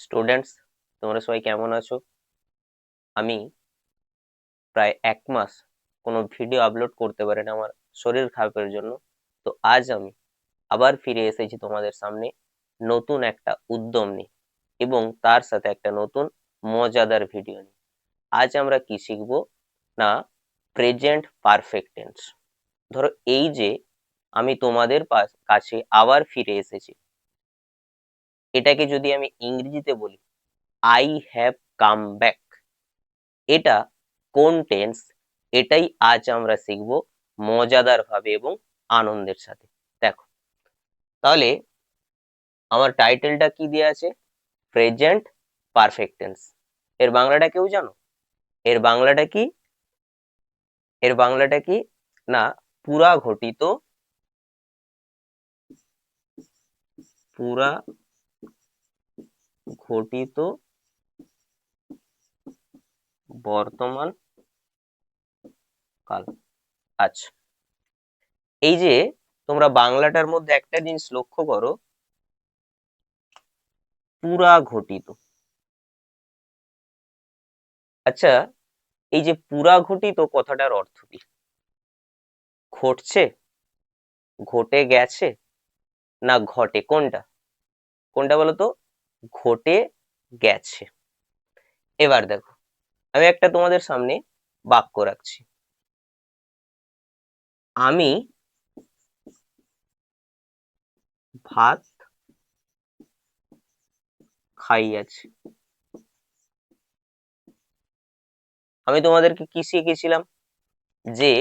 Students, তোমরা সবাই কেমন আছো? আমি প্রায় এক মাস কোনো ভিডিও আপলোড করতে পারি না আমার শরীর খারাপের জন্য। তো আজ আমি আবার ফিরে এসেছি তোমাদের সামনে নতুন একটা উদ্যম নিয়ে এবং তার সাথে একটা নতুন মজাদার ভিডিও নিয়ে। আজ আমরা কি শিখব? না প্রেজেন্ট পারফেক্ট টেন্স ধরো এই যে আমি তোমাদের কাছে আবার ফিরে এসেছি। এটাকে যদি আমি ইংরেজিতে বলি আই হ্যাভ কাম ব্যাক এটা কোন টেন্স এটাই আজ আমরা শিখব মজাদার ভাবে এবং আনন্দের সাথে। দেখো, তাহলে আমার টাইটেলটা কি দেওয়া আছে? প্রেজেন্ট পারফেক্ট টেন্স এর বাংলাটা কেউ জানো? এর বাংলাটা কি? এর বাংলাটা কি? না, পুরা ঘটিত, পুরা ঘটিত বর্তমান কাল। আচ্ছা। এই যে তোমরা বাংলাটার মধ্যে একটা জিনিস লক্ষ্য করো, পুরা ঘটিত। আচ্ছা এই যে পুরা ঘটিত কথাটার অর্থ কি? ঘটছে? ঘটে গেছে? না ঘটে? কোনটা? কোনটা বলো তো ঘটে গেছে। এবার দেখো, আমি একটা তোমাদের সামনে বাক্য রাখছি। আমি ভাত খাইয়াছি। আমি তোমাদেরকে কি শিখেছিলাম যে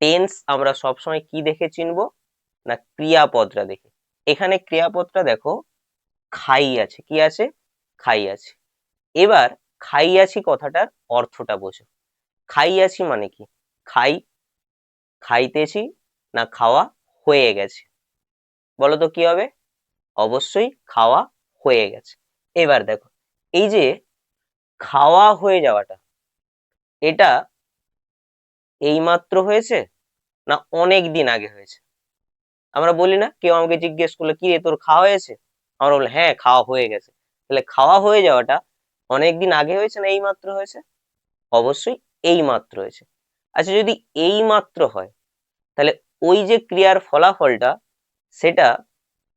টেন্স আমরা সবসময় কি দেখে চিনবো? না ক্রিয়াপদটা দেখে। এখানে ক্রিয়াপদটা দেখো খাই আছে, কি আছে? খাই আছে। এবার খাইয়াছি কথাটার অর্থটা বোঝো। খাইয়াছি মানে কি? খাই, খাইতেছি না খাওয়া হয়ে গেছে। বলো তো কি হবে? অবশ্যই খাওয়া হয়ে গেছে। এবার দেখো, এই যে খাওয়া হয়ে যাওয়াটা, এটা এইমাত্র হয়েছে না অনেক দিন আগে হয়েছে? আমরা বলি না, কেউ আমাকে জিজ্ঞেস করল কি রে তোর খাওয়া হয়েছে? আমরা বলি হ্যাঁ খাওয়া হয়ে গেছে। তাহলে খাওয়া হয়ে যাওয়াটা অনেক দিন আগে হয়েছে না এই মাত্র হয়েছে? অবশ্যই এই মাত্র হয়েছে। আচ্ছা যদি এই মাত্র হয়, তাহলে ওই যে ক্রিয়ার ফলাফলটা, সেটা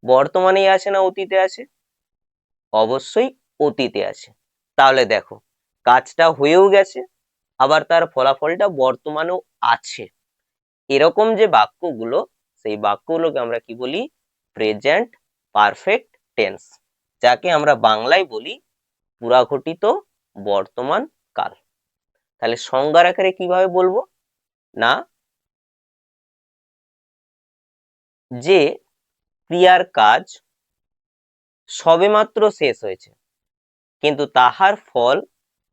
বর্তমানেই আছে না অতীতে আছে? অবশ্যই অতীতে আছে। তাহলে দেখো, কাজটা হয়েও গেছে, আবার তার ফলাফলটা বর্তমানেও আছে। এরকম যে বাক্যগুলো, সেই বাক্যগুলোকে আমরা কি বলি? প্রেজেন্ট পারফেক্ট টেন্স যাকে আমরা বাংলায় বলি পুরাঘটিত বর্তমান কাল। তাহলে সংজ্ঞার আকারে কীভাবে বলব? না, যে ক্রিয়ার কাজ সবেমাত্র শেষ হয়েছে, কিন্তু তাহার ফল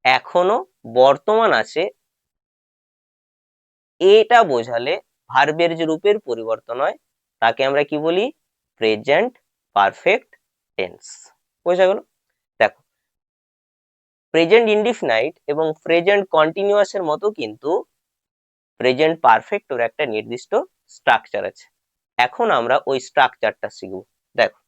এখনও বর্তমান আছে, এটা বোঝালে ভার্বের যে রূপের পরিবর্তন হয়, তাকে আমরা কি বলি? প্রেজেন্ট পারফেক্ট টেন্স বোঝা গেল দেখো প্রেজেন্ট ইনডিফিনাইট এবং প্রেজেন্ট কন্টিনিউয়াস এর মতো কিন্তু প্রেজেন্ট পারফেক্ট ওর একটা নির্দিষ্ট স্ট্রাকচার আছে। এখন আমরা ওই স্ট্রাকচারটা শিখব। দেখো।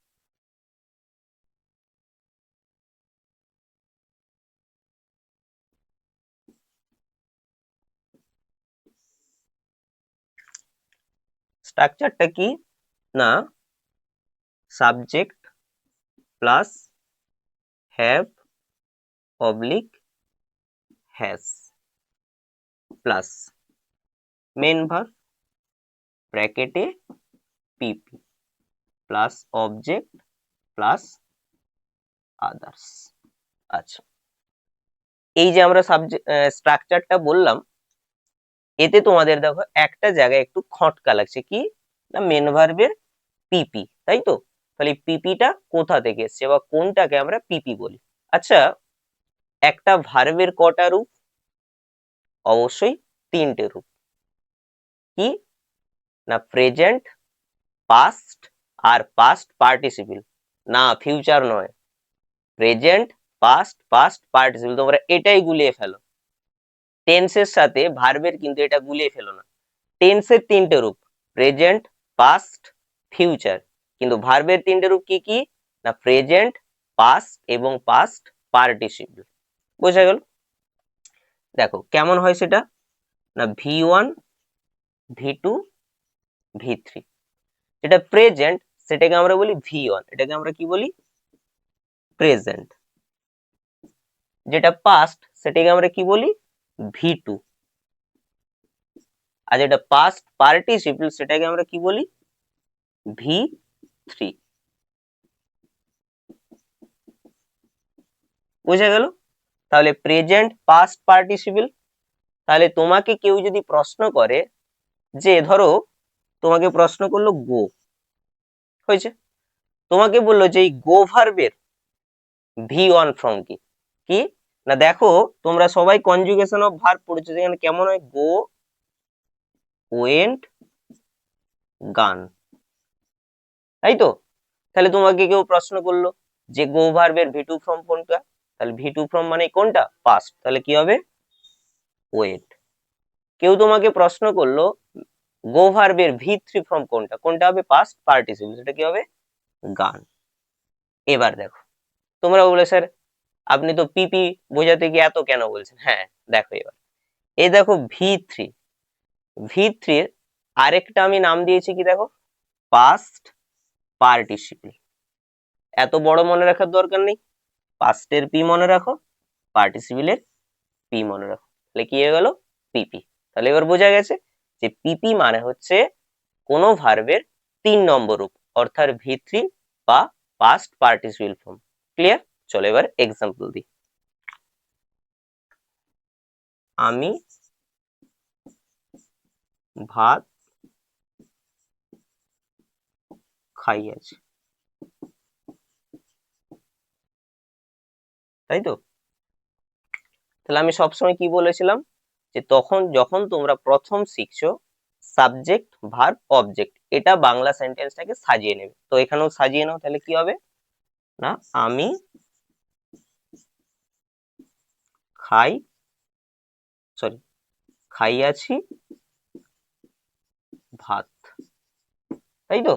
স্ট্রাকচারটা কি? না subject plus have oblique has plus main verb ব্র্যাকেটে PP plus object plus others আচ্ছা এই যে আমরা সাবজেক্ট স্ট্রাকচারটা বললাম, এতে তোমাদের দেখো একটা জায়গায় একটু খটকা লাগছে। কি? না মেন ভার্বের পিপি তাই তো? তাহলে পিপিটা কোথা থেকে এসছে বা কোনটাকে আমরা পিপি বলি? আচ্ছা একটা ভার্বের কটা রূপ? অবশ্যই তিনটে রূপ। কি? না, প্রেজেন্ট, পাস্ট আর পাস্ট পার্টিসিপিল। না, ফিউচার নয়। Present, past past participle. তোমরা এটাই গুলিয়ে ফেলো। টেন্সের সাথে ভার্বের কিন্তু এটা গুলিয়ে ফেলো না। টেন্সের তিনটে রূপ। Present, past, future. কিন্তু ভার্বের তিনটে রূপ কি কি? না প্রেজেন্ট পাস্ট এবং পাস্ট পার্টিসিপল বোঝা গেল? দেখো, কেমন হয় সেটা? না V one V two V three যেটা প্রেজেন্ট সেটাকে আমরা বলি ভি ওয়ান এটাকে আমরা কি বলি? প্রেজেন্ট যেটা পাস্ট সেটাকে আমরা কি বলি? ভি টু আর যেটা পাস্ট পার্টিসিপল সেটাকে আমরা কি বলি? ভি থ্রি বুঝে গেল? তাহলে প্রেজেন্ট পাস্ট পার্টিসিপল তাহলে তোমাকে কেউ যদি প্রশ্ন করে যে, ধরো, তোমাকে প্রশ্ন করল গো হয়েছে? তোমাকে বলল যে, এই গো ভার্বের ভি ওয়ান ফর্ম কি? কি? না, দেখো, তোমরা সবাই কনজুগেশন অফ ভার্ব পড়েছো, যেখানে কেমন হয়? গো ওয়েন্ট গান তাই তো তাহলে তোমাকে কেউ প্রশ্ন করল যে গো ভার্বের ভি টু ফর্ম কোনটা? তাহলে ভি টু ফর্ম মানে কোনটা? পাস্ট তাহলে কি হবে? ওয়েট কেউ তোমাকে প্রশ্ন করল গো ভার্বের ভি থ্রি ফর্ম কোনটা? কোনটা হবে? পাস্ট পার্টিসিপল সেটা কি হবে? গান এবার দেখো। তোমরা বলে স্যার, আপনি তো পিপি বোঝাতে গিয়ে এত কেন বলছেন? হ্যাঁ দেখো এবার। এই দেখো ভি থ্রি ভি থ্রির আরেকটা আমি নাম দিয়েছি কি দেখো? পাস্ট পার্টিসিপল এত বড় মনে রাখার দরকার নেই। পাস্টের পি মনে রাখো পার্টিসিপলের পি মনে রাখো। তাহলে কি হয়ে গেল? পিপি তাহলে এবার বোঝা গেছে যে পিপি মানে হচ্ছে কোনো ভার্বের তিন নম্বর রূপ, অর্থাৎ ভি থ্রি বা পাস্ট পার্টিসিপল ফর্ম ক্লিয়ার চলো এবার এক্সাম্পল দিই। আমি ভাত খাইয়াছি। তাই তো? তাহলে আমি সবসময় কি বলেছিলাম? যে তখন যখন তোমরা প্রথম শিখছো সাবজেক্ট ভার্ব অবজেক্ট, এটা বাংলা সেন্টেন্সটাকে সাজিয়ে নেবে। তো এখানেও সাজিয়ে নাও, তাহলে কি হবে? না, আমি খাই সরি খাইয়াছি ভাত। তাই তো?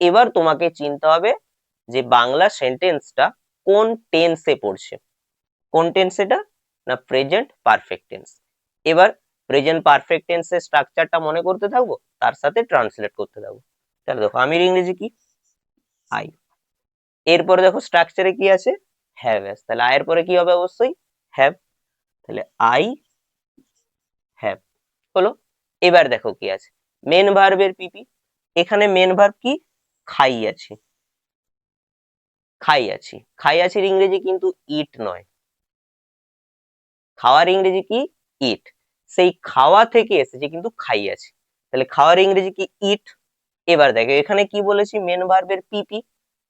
এবার তোমাকে চিনতে হবে যে বাংলা সেন্টেন্সটা কোন টেন্সে পড়ছে। কোন টেন্স এটা? না প্রেজেন্ট পারফেক্ট টেন্স এবার প্রেজেন্ট পারফেক্ট টেন্সের স্ট্রাকচারটা মনে করতে থাকব, তার সাথে ট্রান্সলেট করতে থাকব। তাহলে দেখো আমির ইংরেজি কি? আই এরপরে দেখো স্ট্রাকচারে কি আছে? হ্যাভ এস তাহলে আয়ের পরে কি হবে অবশ্যই? হ্যাভ তাহলে আই হ্যাভ হলো? এবার দেখো কি আছে। মেন ভার্বের পিপি এখানে মেন ভার্ব কি? খাইয়াছি। খাইয়াছি। খাইয়াছির ইংরেজি কিন্তু ইট নয়। খাওয়ার ইংরেজি কি? ইট সেই খাওয়া থেকে এসেছে কিন্তু খাইয়াছি। তাহলে খাওয়ার ইংরেজি কি ইট এবার দেখো, এখানে কি বলেছি? মেন ভার্বের পিপি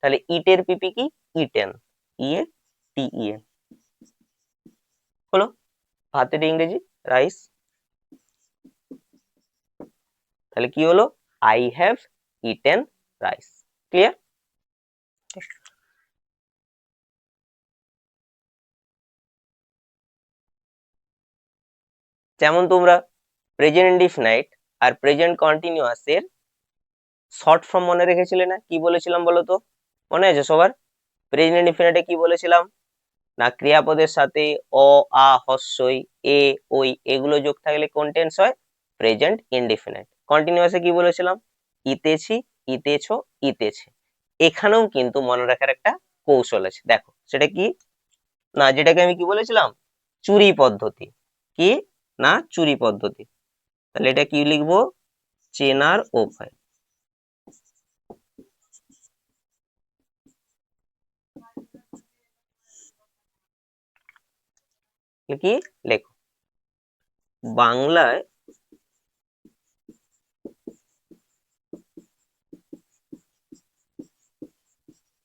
তাহলে ইটের পিপি কি? ইটেন ইয়ে টি হলো? ভাতের ইংরেজি? রাইস তাহলে কি হলো? I have eaten rice clear যেমন তোমরা প্রেজেন্ট ইনডিফিনাইট আর প্রেজেন্ট কন্টিনিউয়াস এর শর্ট ফর্ম মনে রেখেছিলে না? কি বলেছিলাম বলো তো? মনে আছে সবার? প্রেজেন্ট ইনডিফিনাইটে কি বলেছিলাম? না, ক্রিয়াপদের সাথে অ, আ, হস্যই, এ ওই এগুলো যোগ থাকলে কোন টেন্স হয় প্রেজেন্ট ইনডিফিনাইট কন্টিনিউয়াসে কি বলেছিলাম? ইতেছি ইতেছো, ইতেছে। এখানেও কিন্তু মনে রাখার একটা কৌশল আছে। দেখো, সেটা কি? না, যেটাকে আমি কি বলেছিলাম? চুরি পদ্ধতি। কি? না, চুরি পদ্ধতি। তাহলে এটা কি লিখব? চেনার উপায় কি? লেখো। বাংলায়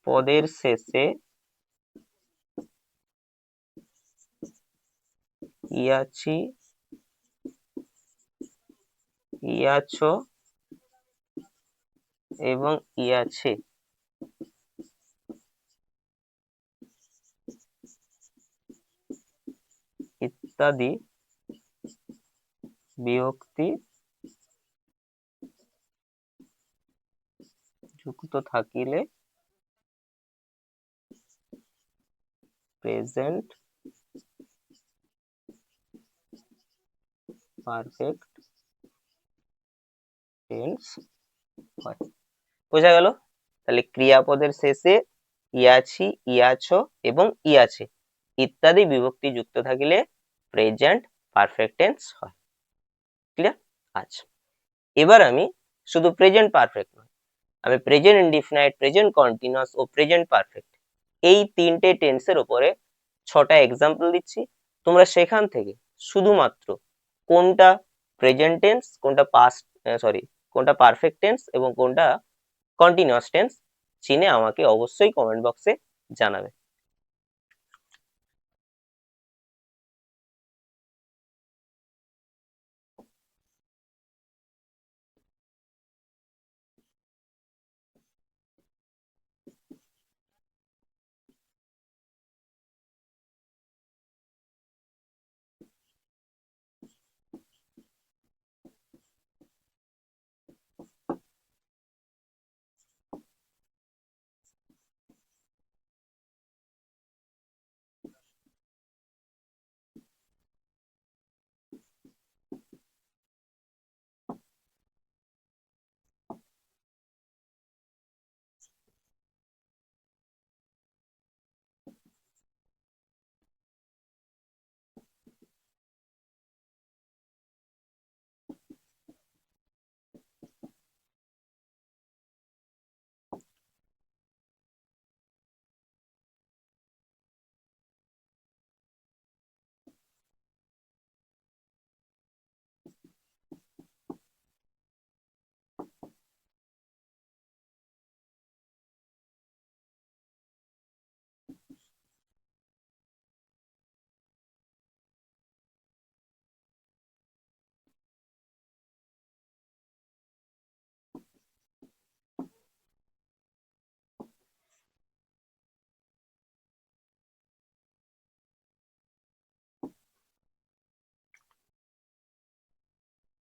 পদের শেষে ইয়াছি ইয়াছ এবং ইয়াছে ইত্যাদি বিভক্তি যুক্ত থাকিলে পারফেক্ট টেন্স হয় বোঝা গেল? তাহলে ক্রিয়াপদের শেষে ইয়াছি, ইয়াছো এবং ইয়াছে ইত্যাদি বিভক্তি যুক্ত থাকিলে প্রেজেন্ট পারফেক্ট টেন্স হয়। ক্লিয়ার আচ্ছা। এবার আমি শুধু প্রেজেন্ট পারফেক্ট নয়, আমি প্রেজেন্ট ইনডিফিনাইট প্রেজেন্ট কন্টিনিউয়াস ও প্রেজেন্ট পারফেক্ট এই তিনটে টেন্সের ওপরে ছটা এক্সাম্পল দিচ্ছি। তোমরা সেখান থেকে শুধুমাত্র কোনটা প্রেজেন্ট টেন্স কোনটা পাস্ট সরি কোনটা পারফেক্ট টেন্স এবং কোনটা কন্টিনিউয়াস টেন্স চিনে আমাকে অবশ্যই কমেন্ট বক্সে জানাবে।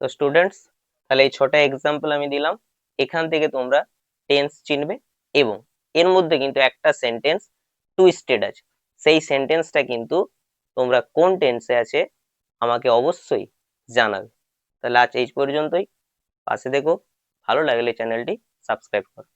তো স্টুডেন্টস তাহলে এই ছটা এক্সাম্পল আমি দিলাম, এখান থেকে তোমরা টেন্স চিনবে এবং এর মধ্যে কিন্তু একটা সেন্টেন্স টুইস্টেড আছে। সেই সেন্টেন্সটা কিন্তু তোমরা কোন টেন্সে আছে আমাকে অবশ্যই জানাবে। তাহলে আজ এই পর্যন্তই। পাশে দেখো, ভালো লাগলে চ্যানেলটি সাবস্ক্রাইব করো।